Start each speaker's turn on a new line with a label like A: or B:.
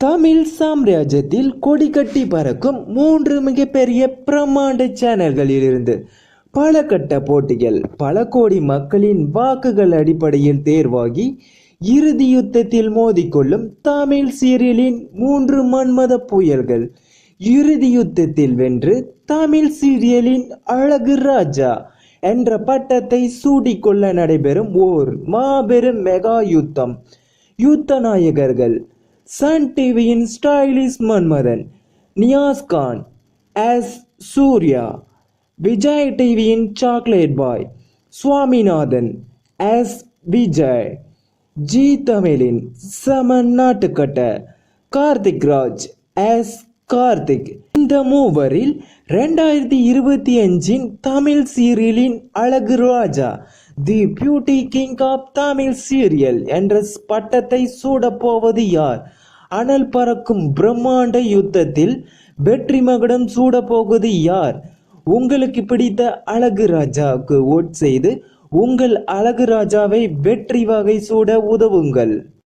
A: தமிழ் சாம்ராஜ்யத்தில் கொடி கட்டி பறக்கும் மூன்று மிகப்பெரிய பிரம்மாண்ட சேனல்களிலிருந்து பல கட்ட போட்டிகள் பல கோடி மக்களின் வாக்குகள் அடிப்படையில் தேர்வாகி இறுதி யுத்தத்தில் மோதிக்கொள்ளும் தமிழ் சீரியலின் மூன்று மன்மத புயல்கள். இறுதி யுத்தத்தில் வென்று தமிழ் சீரியலின் அழகு ராஜா என்ற பட்டத்தை சூடிக்கொள்ள நடைபெறும் ஓர் மாபெரும் மெகா யுத்தம். யுத்த நாயகர்கள் சன் டிவியின் ஸ்டைலிஷ் மன்மதன் நியாஸ் கான் எஸ் சூர்யா விஜய் டிவியின் chocolate boy Swaminathan as Vijay Zee தமிழின் சமன் நாட்டுக்கட்ட கார்த்திக் ராஜ் எஸ் கார்த்திக் இந்த மூவரில் ரெண்டாயிரத்தி இருபத்தி அஞ்சின் தமிழ் சீரியலின் அழகு ராஜா the beauty king of Tamil serial என்ற பட்டத்தை சூடப்போவது யார்? அனல் பறக்கும் பிரம்மாண்ட யுத்தத்தில் வெற்றி மகுடம் சூடப் போகுது யார்? உங்களுக்கு பிடித்த அழகு ராஜாவுக்கு ஓட் செய்து உங்கள் அழகு ராஜாவை வெற்றி வகை சூட உதவுங்கள்.